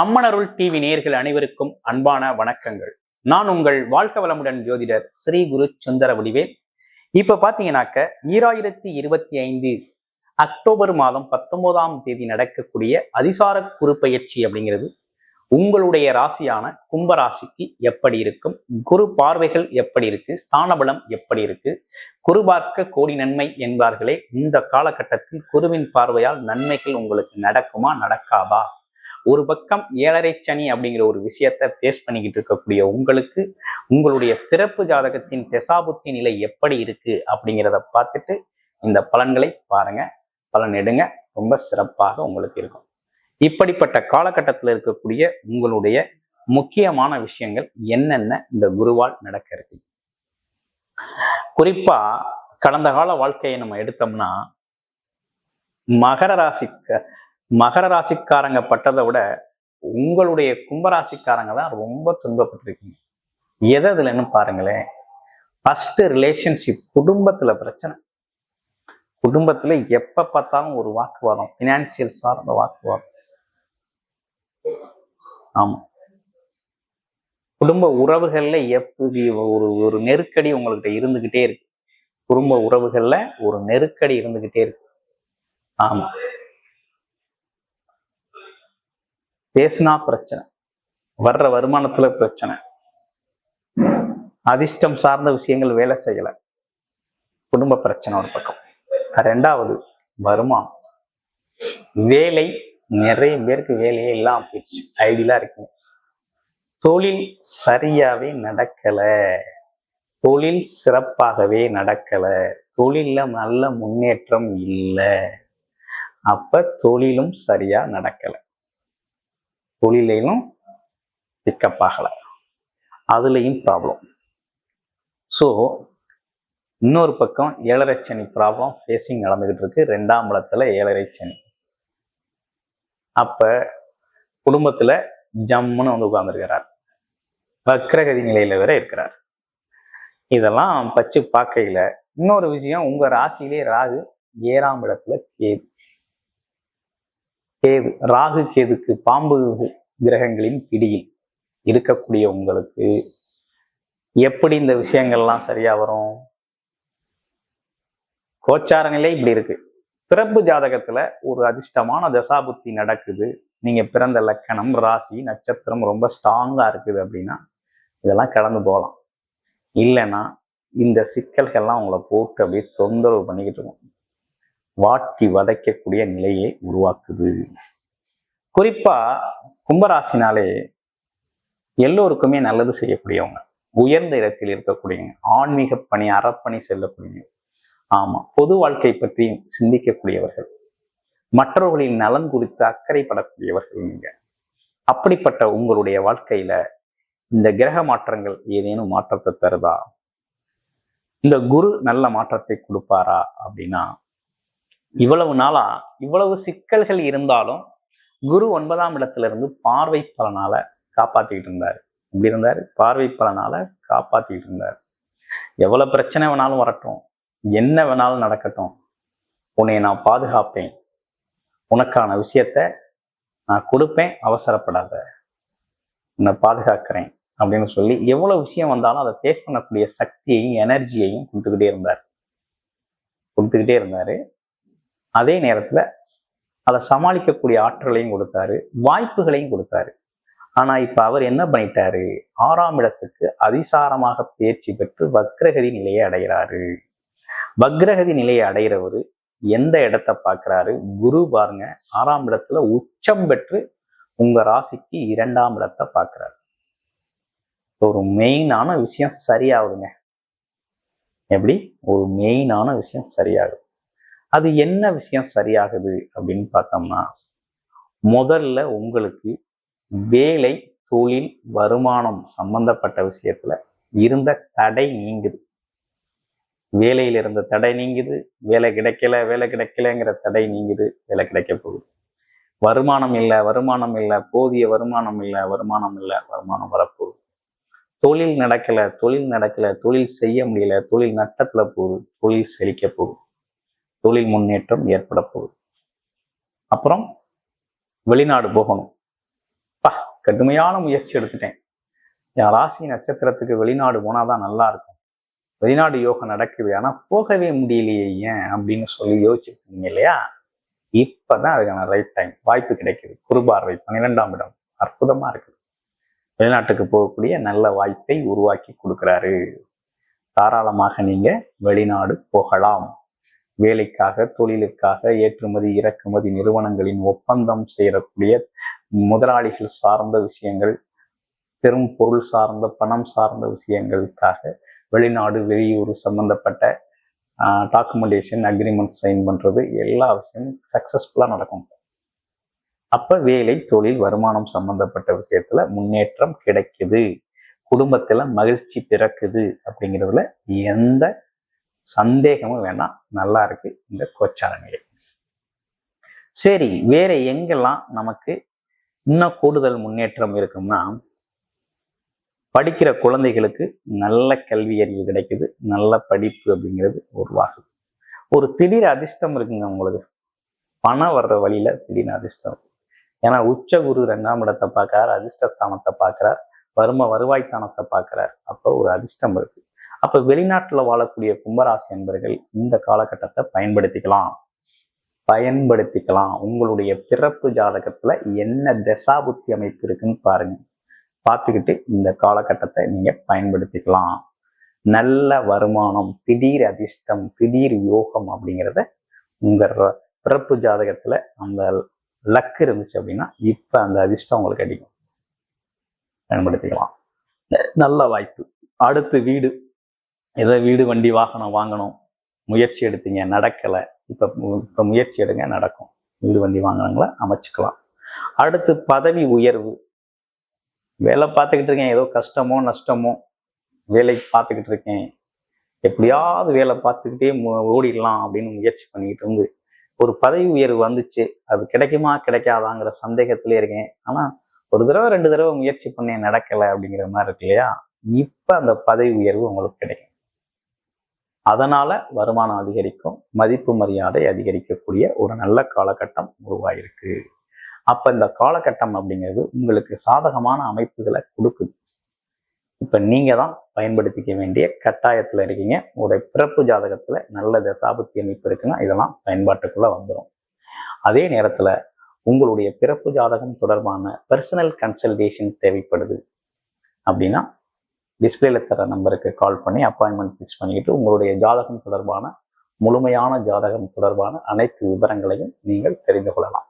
அம்மனருள் TV நேயர்கள் அனைவருக்கும் அன்பான வணக்கங்கள். நான் உங்கள் வாழ்க்க வளமுடன் ஜோதிடர் ஸ்ரீ குரு சுந்தர வடிவேல். இப்ப பாத்தீங்கன்னாக்க ஈராயிரத்தி இருபத்தி ஐந்து அக்டோபர் மாதம் பத்தொன்பதாம் தேதி நடக்கக்கூடிய அதிசார குரு பயிற்சி அப்படிங்கிறது உங்களுடைய ராசியான கும்ப ராசிக்கு எப்படி இருக்கும் குரு பார்வைகள் எப்படி இருக்கு ஸ்தானபலம் எப்படி இருக்கு குரு பார்க்க கோடி நன்மை என்பார்களே இந்த காலகட்டத்தில் குருவின் பார்வையால் நன்மைகள் உங்களுக்கு நடக்குமா நடக்காதா? ஒரு பக்கம் ஏழரை சனி அப்படிங்கிற ஒரு விஷயத்த ஃபேஸ் பண்ணிக்கிட்டு இருக்கக்கூடிய உங்களுக்கு உங்களுடைய பிறப்பு ஜாதகத்தின் தெசாபுத்தி நிலை எப்படி இருக்கு அப்படிங்கிறத பார்த்துட்டு இந்த பலன்களை பாருங்க. பலன் எடுங்க. ரொம்ப சிறப்பாக உங்களுக்கு இருக்கும். இப்படிப்பட்ட காலகட்டத்தில் இருக்கக்கூடிய உங்களுடைய முக்கியமான விஷயங்கள் என்னென்ன இந்த குருவால் நடக்க இருக்கு? குறிப்பா கடந்த கால வாழ்க்கையை நம்ம எடுத்தோம்னா மகர ராசி மகர ராசிக்காரங்க பட்டதை விட உங்களுடைய கும்பராசிக்காரங்க தான் ரொம்ப துன்பப்பட்டிருக்கீங்க. எது இதுலன்னு பாருங்களேன். ஃபர்ஸ்ட் ரிலேஷன்ஷிப் குடும்பத்துல பிரச்சனை. குடும்பத்துல எப்ப பார்த்தாலும் ஒரு வாக்குவாதம் பினான்சியல் சார்ந்த வாக்குவாதம். ஆமா. குடும்ப உறவுகள்ல எப்படி ஒரு ஒரு நெருக்கடி உங்கள்கிட்ட இருந்துகிட்டே இருக்கு. குடும்ப உறவுகள்ல ஒரு நெருக்கடி இருந்துகிட்டே இருக்கு. ஆமா. பேசினா பிரச்சனை. வர்ற வருமானத்துல பிரச்சனை. அதிர்ஷ்டம் சார்ந்த விஷயங்கள் வேலை செய்யல. குடும்ப பிரச்சனை ஒரு பக்கம். ரெண்டாவது வருமானம். வேலை நிறைய பேருக்கு வேலையே இல்லாம போயிடுச்சு. ஐடியலா இருக்குங்க. தொழில் சரியாவே நடக்கல. தொழில் சிறப்பாகவே நடக்கல. தொழில்ல நல்ல முன்னேற்றம் இல்லை. அப்ப தொழிலும் சரியா நடக்கல. தொழிலையும் பிக்கப் ஆகலை அதுலேயும் ப்ராப்ளம் ஸோ இன்னொரு பக்கம் ஏழரை சனி ப்ராப்ளம் ஃபேஸிங் நடந்துகிட்டு இருக்கு. ரெண்டாம் இடத்துல ஏழரை சனி. அப்ப குடும்பத்துல ஜம்முன்னு வந்து உட்கார்ந்துருக்கிறார். வக்ரகதி நிலையில வேற இருக்கிறார். இதெல்லாம் பச்சு பார்க்கையில இன்னொரு விஷயம் உங்க ராசியிலே ராகு ஏழாம் இடத்துல கேது. கேது ராகு கேதுக்கு பாம்பு கிரகங்களின் பிடியில் இருக்கக்கூடிய உங்களுக்கு எப்படி இந்த விஷயங்கள்லாம் சரியா வரும்? கோச்சார நிலை இப்படி இருக்கு. பிறப்பு ஜாதகத்துல ஒரு அதிர்ஷ்டமான தசாபுத்தி நடக்குது. நீங்க பிறந்த லக்கணம் ராசி நட்சத்திரம் ரொம்ப ஸ்ட்ராங்கா இருக்குது அப்படின்னா இதெல்லாம் கடந்து போகலாம். இல்லைன்னா இந்த சிக்கல்கள்லாம் உங்களை போட்டு அப்படியே தொந்தரவு பண்ணிக்கிட்டு இருக்கும். வாட்டி வதைக்கக்கூடிய நிலையை உருவாக்குது. குறிப்பா கும்பராசினாலே எல்லோருக்குமே நல்லது செய்யக்கூடியவங்க உயர்ந்த இடத்தில் இருக்கக்கூடியவங்க ஆன்மீக பணி அறப்பணி செல்லக்கூடியவங்க. ஆமா பொது வாழ்க்கை பற்றியும் சிந்திக்கக்கூடியவர்கள். மற்றவர்களின் நலன் குறித்து அக்கறைப்படக்கூடியவர்கள் நீங்க. அப்படிப்பட்ட உங்களுடைய வாழ்க்கையில இந்த கிரக மாற்றங்கள் ஏதேனும் மாற்றத்தை தருதா? இந்த குரு நல்ல மாற்றத்தை கொடுப்பாரா? அப்படின்னா இவ்வளவு நாளா இவ்வளவு சிக்கல்கள் இருந்தாலும் குரு ஒன்பதாம் இடத்துல இருந்து பார்வை பலனால காப்பாத்திக்கிட்டு இருந்தாரு. இப்படி இருந்தாரு? பார்வை பலனால காப்பாத்திக்கிட்டு இருந்தார். எவ்வளவு பிரச்சனை வேணாலும் வரட்டும். என்ன வேணாலும் நடக்கட்டும். உன்னை நான் பாதுகாப்பேன். உனக்கான விஷயத்த நான் கொடுப்பேன். அவசரப்படாத. உன்னை பாதுகாக்கிறேன் அப்படின்னு சொல்லி எவ்வளவு விஷயம் வந்தாலும் அதை ஃபேஸ் பண்ணக்கூடிய சக்தியையும் எனர்ஜியையும் கொடுத்துக்கிட்டே இருந்தார். கொடுத்துக்கிட்டே இருந்தாரு. அதே நேரத்துல அதை சமாளிக்கக்கூடிய ஆற்றலையும் கொடுத்தாரு வாய்ப்புகளையும் கொடுத்தாரு. ஆனா இப்ப அவர் என்ன பண்ணிட்டாரு? ஆறாம் இடத்துக்கு அதிசாரமாக பயிற்சி பெற்று வக்ரகதி நிலையை அடைகிறாரு. வக்ரகதி நிலையை அடைகிறவர் எந்த இடத்த பார்க்கிறாரு? குரு பாருங்க ஆறாம் இடத்துல உச்சம் பெற்று உங்க ராசிக்கு இரண்டாம் இடத்தை பார்க்கிறாரு. ஒரு மெயினான விஷயம் சரியாகுதுங்க. எப்படி? ஒரு மெயினான விஷயம் சரியாகுது. அது என்ன விஷயம் சரியாகுது அப்படின்னு பார்த்தோம்னா முதல்ல உங்களுக்கு வேலை தொழில் வருமானம் சம்பந்தப்பட்ட விஷயத்துல இருந்த தடை நீங்குது. வேலையில இருந்த தடை நீங்குது வேலை கிடைக்கல வேலை கிடைக்கலங்கிற தடை நீங்குது வேலை கிடைக்க போகுது. வருமானம் இல்லை வருமானம் இல்லை போதிய வருமானம் இல்லை வருமானம் இல்லை வருமானம் வரப்போகுது. தொழில் நடக்கல தொழில் நடக்கல தொழில் செய்ய முடியல தொழில் நட்டத்துல போகுது தொழில் செழிக்க போகுது. தொழில் முன்னேற்றம் ஏற்பட போகுது. அப்புறம் வெளிநாடு போகணும். பா கடுமையான முயற்சி எடுத்துட்டேன். என் ராசி நட்சத்திரத்துக்கு வெளிநாடு போனாதான் நல்லா இருக்கும் வெளிநாடு யோகம் நடக்குது ஆனா போகவே முடியலையே ஏன் அப்படின்னு சொல்லி யோசிச்சிருக்கீங்க இல்லையா? இப்பதான் அதுக்கான ரைட் டைம் வாய்ப்பு கிடைக்குது. குறுபார்வை பன்னிரெண்டாம் இடம். அற்புதமா இருக்குது வெளிநாட்டுக்கு போகக்கூடிய நல்ல வாய்ப்பை உருவாக்கி கொடுக்குறாரு. தாராளமாக நீங்க வெளிநாடு போகலாம். வேலைக்காக தொழிலுக்காக ஏற்றுமதி இறக்குமதி நிறுவனங்களின் ஒப்பந்தம் செய்யக்கூடிய முதலாளிகள் சார்ந்த விஷயங்கள் பெரும் பொருள் சார்ந்த பணம் சார்ந்த விஷயங்களுக்காக வெளிநாடு வெளியூர் சம்பந்தப்பட்ட டாக்குமெண்டேஷன் அக்ரிமெண்ட் சைன் பண்ணுறது எல்லா விஷயமும் சக்ஸஸ்ஃபுல்லாக நடக்கும். அப்போ வேலை தொழில் வருமானம் சம்பந்தப்பட்ட விஷயத்துல முன்னேற்றம் கிடைக்குது. குடும்பத்தில் மகிழ்ச்சி பிறக்குது அப்படிங்கிறதுல எந்த சந்தேகமும் வேணாம் நல்லா இருக்கு இந்த கோச்சார நிலை சரி வேற எங்கெல்லாம் நமக்கு இன்னும் கூடுதல் முன்னேற்றம் இருக்கும்னா படிக்கிற குழந்தைகளுக்கு நல்ல கல்வி அறிவு கிடைக்குது நல்ல படிப்பு அப்படிங்கிறது உருவாகுது ஒரு திடீர் அதிர்ஷ்டம் இருக்குங்க உங்களுக்கு. பணம் வர்ற வழியில திடீர்னு அதிர்ஷ்டம் ஏன்னா உச்ச குரு ரெண்டாம் இடத்தை பார்க்கறார் அதிர்ஷ்டஸ்தானத்தை பார்க்கிறார் வரும வருவாய்த்தானத்தை பார்க்கிறார். அப்போ ஒரு அதிர்ஷ்டம் இருக்கு. அப்ப வெளிநாட்டுல வாழக்கூடிய கும்பராசி அன்பர்கள் இந்த காலகட்டத்தை பயன்படுத்திக்கலாம். பயன்படுத்திக்கலாம். உங்களுடைய பிறப்பு ஜாதகத்துல என்ன தசாபுத்தி அமைப்பு இருக்குன்னு பாருங்க. பார்த்துக்கிட்டு இந்த காலகட்டத்தை நீங்க பயன்படுத்திக்கலாம். நல்ல வருமானம் திடீர் அதிர்ஷ்டம் திடீர் யோகம் அப்படிங்கிறத உங்க ர- பிறப்பு ஜாதகத்துல அந்த லக் இருந்துச்சு அப்படின்னா இப்ப அந்த அதிர்ஷ்டம் உங்களுக்கு அடிக்கும் பயன்படுத்திக்கலாம். நல்ல வாய்ப்பு. அடுத்து வீடு. ஏதோ வீடு வண்டி வாகனம் வாங்கணும். முயற்சி எடுத்தீங்க நடக்கலை. இப்போ இப்போ முயற்சி எடுங்க நடக்கும். வீடு வண்டி வாங்கினவங்கள அமைச்சுக்கலாம். அடுத்து பதவி உயர்வு. வேலை பார்த்துக்கிட்டு இருக்கேன். ஏதோ கஷ்டமோ நஷ்டமோ வேலை பார்த்துக்கிட்டு இருக்கேன். எப்படியாவது வேலை பார்த்துக்கிட்டே ஓடிடலாம் அப்படின்னு முயற்சி பண்ணிக்கிட்டு இருந்து ஒரு பதவி உயர்வு வந்துச்சு. அது கிடைக்குமா கிடைக்காதாங்கிற சந்தேகத்திலே இருக்கேன். ஆனால் ஒரு தடவை ரெண்டு தடவை முயற்சி பண்ணேன் நடக்கலை அப்படிங்கிற மாதிரி இருக்கு இல்லையா? இப்போ அந்த பதவி உயர்வு உங்களுக்கு கிடைக்கும். அதனால வருமானம் அதிகரிக்கும் மதிப்பு மரியாதை அதிகரிக்கக்கூடிய ஒரு நல்ல காலகட்டம் உருவாயிருக்கு. அப்ப இந்த காலகட்டம் அப்படிங்கிறது உங்களுக்கு சாதகமான அமைப்புகளை கொடுக்குது. இப்ப நீங்க தான் பயன்படுத்திக்க வேண்டிய கட்டாயத்துல இருக்கீங்க. உங்களுடைய பிறப்பு ஜாதகத்துல நல்ல தசாபுத்தி அமைப்பு இருக்குன்னா இதெல்லாம் பயன்பாட்டுக்குள்ள வந்துடும் அதே நேரத்துல உங்களுடைய பிறப்பு ஜாதகம் தொடர்பான பர்சனல் கன்சல்டேஷன் தேவைப்படுது. அப்படின்னா டிஸ்பிளேல தர நம்பருக்கு கால் பண்ணி அப்பாயின்மெண்ட் ஃபிக்ஸ் பண்ணிக்கிட்டு உங்களுடைய ஜாதகம் தொடர்பான முழுமையான ஜாதகம் தொடர்பான அனைத்து விவரங்களையும் நீங்கள் தெரிந்து கொள்ளலாம்.